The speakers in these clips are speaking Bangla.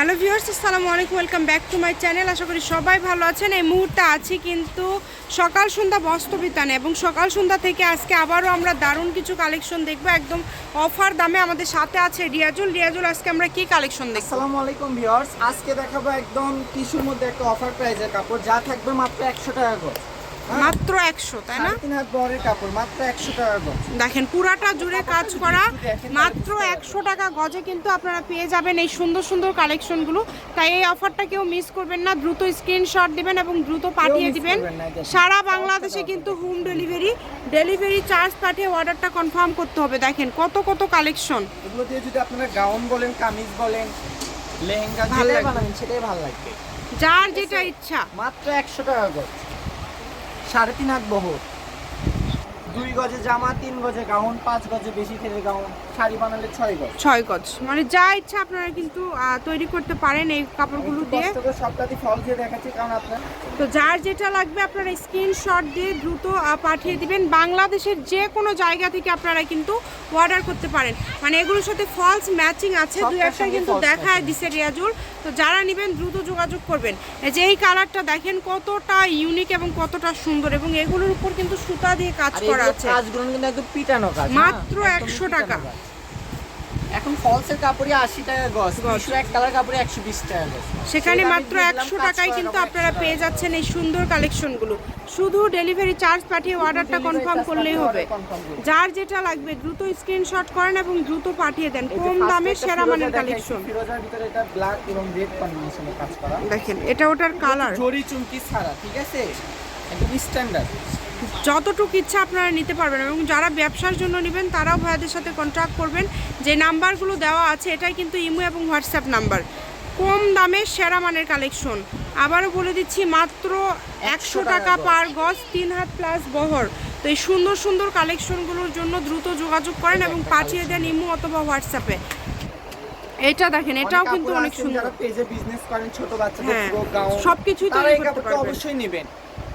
হ্যালো ভিউয়ার্স, আসসালামু আলাইকুম, welcome back to my channel. আশা করি সবাই ভালো আছেন। এই মুহূর্তে আছি কিন্তু সকাল সন্ধ্যা বস্ত্রবিতানে এবং সকাল সন্ধ্যা থেকে আজকে আবারও আমরা দারুণ কিছু কালেকশন দেখব। একদম অফার দামে আমাদের সাথে আছে রিয়াজুল। রিয়াজুল, আজকে আমরা কি কালেকশন দেখব? আসসালামু আলাইকুম ভিউয়ার্স, আজকে দেখাবো একদম টিস্যুর মধ্যে একটা অফার প্রাইজের কাপড়। যা থাকবে মাত্র একশো টাকা করে? মাত্র একশো তাই না? তিন হাত কাপড় মাত্র একশো টাকা করে দেখেন পুরাটা জুড়ে কাজ করা মাত্র একশো টাকা গজে কিন্তু আপনারা পেয়ে যাবেন এই সুন্দর সুন্দর কালেকশনগুলো। তাই এই অফারটা কেউ মিস করবেন না দ্রুত স্ক্রিনশট দিবেন এবং দ্রুত পাঠিয়ে দিবেন। সারা বাংলাদেশে কিন্তু হোম ডেলিভারি ডেলিভারি চার্জ পাঠিয়ে অর্ডারটা কনফার্ম করতে হবে। দেখেন কত কত কালেকশন। এগুলো দিয়ে যদি আপনারা গাউন বলেন কামিজ বলেন লেহেঙ্গা ভালো যেটাই লাগবে। বানাবেন সেটাই ভালো লাগবে। যার যেটা ইচ্ছা। মাত্র একশো টাকা করে সাড়ে তিন হাত বহর দুই গজে জামা তিন গজে গাউন পাঁচ গজে বেশি থেকে গাউন শাড়ি বানালে ছয় গজ। ছয় গজ। মানে যা ইচ্ছা আপনারা কিন্তু তৈরি করতে পারেন এই কাপড়গুলো দিয়ে। সপ্তাহে ফল দিয়ে দেখাচ্ছি কারণ আপনার তো যার যেটা লাগবে আপনারা স্ক্রিনশট দিয়ে দ্রুত পাঠিয়ে দিবেন। বাংলাদেশের যে কোনো জায়গা থেকে আপনারা কিন্তু অর্ডার করতে পারেন। মানে এগুলোর সাথে ফলস ম্যাচিং আছে। দু একটা কিন্তু দেখায়। দিছে রিয়াজুল। তো যারা নেবেন দ্রুত যোগাযোগ করবেন এই যে এই কালারটা দেখেন কতটা ইউনিক এবং কতটা সুন্দর এবং এগুলোর উপর কিন্তু সুতা দিয়ে কাজ করা আছে কাজগুলো কিন্তু একদম পিটানো কাজ হ্যাঁ? মাত্র একশো 100 টাকা। এখন ফলসের কাপড়ে আশি টাকা গজ। গজ। এক কালার কাপড়ে একশো বিশ টাকা গজ। সেখানে মাত্র একশো টাকায় কিন্তু আপনারা পেয়ে যাচ্ছেন এই সুন্দর কালেকশনগুলো শুধু ডেলিভারি চার্জ পাঠিয়ে অর্ডারটা কনফার্ম করলেই হবে। যার যেটা লাগবে দ্রুত স্ক্রিনশট করেন এবং দ্রুত পাঠিয়ে দেন। কম first দামে সেরা মানের কালেকশন দেখেন এটা ওটার কালার জরি চুমকি ছাড়া ঠিক আছে? একদম স্ট্যান্ডার্ড যতটুকু ইচ্ছা আপনারা নিতে পারবেন এবং যারা ব্যবসার জন্য নেবেন তারাও ভাইয়াদের সাথে কন্ট্যাক্ট করবেন। যে নাম্বারগুলো দেওয়া আছে এটাই কিন্তু ইমো এবং হোয়াটসঅ্যাপ নাম্বার। কম দামে সেরা মানের কালেকশন আবারও বলে দিচ্ছি মাত্র একশো টাকা পার গজ। তিন হাত প্লাস বহর। তো এই সুন্দর সুন্দর কালেকশনগুলোর জন্য দ্রুত যোগাযোগ করেন এবং পাঠিয়ে দেন ইমো অথবা হোয়াটসঅ্যাপে এটা দেখেন এটাও কিন্তু অনেক সুন্দর। পেজে বিজনেস করেন ছোট বাচ্চাদের হ্যাঁ, গাউন সবকিছুই তারা তৈরি করতে পারবেন। অবশ্যই নেবেন।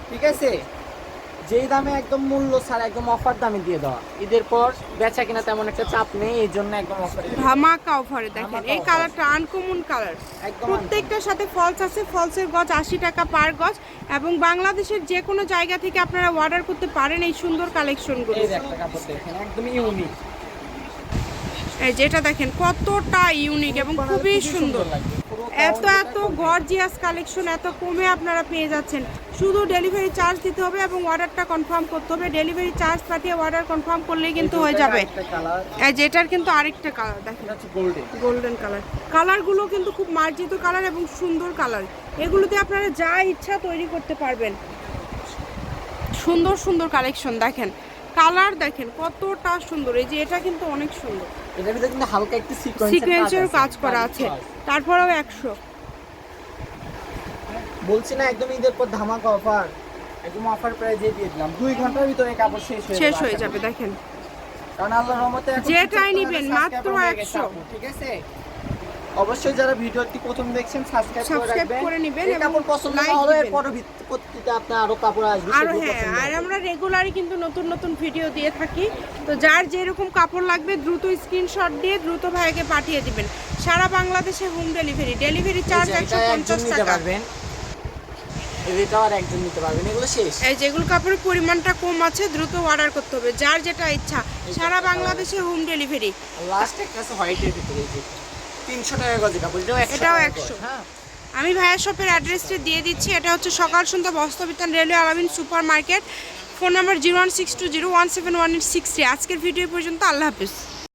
ঠিক আছে? যেই দামে একদম মূল্য ছাড়া একদম অফার দামে দিয়ে দেওয়া। ঈদের পর বেচা কিনা তেমন একটা চাপ নেই এই জন্য একদম অফার ধামাকা অফারে দেখেন এই কালারটা আনকমন কালার একদম প্রত্যেকটার সাথে ফলস আছে ফলসের গজ আশি টাকা পার গজ এবং বাংলাদেশের যে কোনো জায়গা থেকে আপনারা অর্ডার করতে পারেন এই সুন্দর কালেকশনগুলো এই একটা কাপড় দেখেন একদম ইউনিক যেটা দেখেন কতটা ইউনিক এবং খুবই সুন্দর। এত এত গর্জিয়াস কালেকশন এত কমে আপনারা পেয়ে যাচ্ছেন। শুধু ডেলিভারি চার্জ দিতে হবে এবং অর্ডারটা কনফার্ম করতে হবে। ডেলিভারি চার্জ পাঠিয়ে অর্ডার কনফার্ম করলেই কিন্তু হয়ে যাবে। যেটার কিন্তু আরেকটা কালার দেখেন। গোল্ডেন কালার কালারগুলো কিন্তু খুব মার্জিত কালার এবং সুন্দর কালার এগুলোতে আপনারা যা ইচ্ছা তৈরি করতে পারবেন। সুন্দর সুন্দর কালেকশন দেখেন। কালার দেখেন কতটা সুন্দর। এই যে এটা কিন্তু অনেক সুন্দর। এটার ভিতরে কিন্তু হালকা একটু সিকোয়েন্সের কাজ করা আছে। তারপরেও একশো। বলছি না একদম ঈদের পর ধামাকা অফার একদম অফার প্রাইজে দিয়ে দিলাম। দুই ঘণ্টার ভিতরে কাপড় শেষ হয়ে শেষ হয়ে যাবে দেখেন। কারণ আল্লাহর রহমতে যেটাই 75 নিবেন, মাত্র subscriber 100 ঠিক আছে? অবশ্যই যারা ভিডিওটি প্রথম দেখছেন সাবস্ক্রাইব করে Subscribe রাখবেন। করে নিবেন এবং কাপড় পছন্দ না হলে পরবর্তীতে আপনার আরও কাপড় আসবে আর হ্যাঁ আর আমরা রেগুলারই কিন্তু নতুন নতুন ভিডিও দিয়ে থাকি। তো যার যেরকম কাপড় লাগবে দ্রুত স্ক্রিনশট দিয়ে দ্রুত ভাইকে পাঠিয়ে দিবেন। সারা বাংলাদেশে হোম ডেলিভারি ডেলিভারি চার্জ যে একশো এটা একজন পঞ্চাশ নিতে টাকা। পারবেন। এটাও আর একজন নিতে পারবেন এগুলো শেষ। এই যেগুলো কাপড়ের পরিমাণটা কম আছে দ্রুত অর্ডার করতে হবে। যার যেটা ইচ্ছা সারা বাংলাদেশে হোম ডেলিভারি লাস্ট একটা আছে হোয়াইটের ভিতরে তিনশো টাকা গজে এটাও একশো এটাও 100 হ্যাঁ। আমি ভাইয়া শপের অ্যাড্রেসটি দিয়ে দিচ্ছি। এটা হচ্ছে সকাল সন্ধ্যা বস্তবিতান railway Alamin super market phone number zero one six two zero one seven one eight six three. আজকের ভিডিও পর্যন্ত আল্লাহ হাফিজ।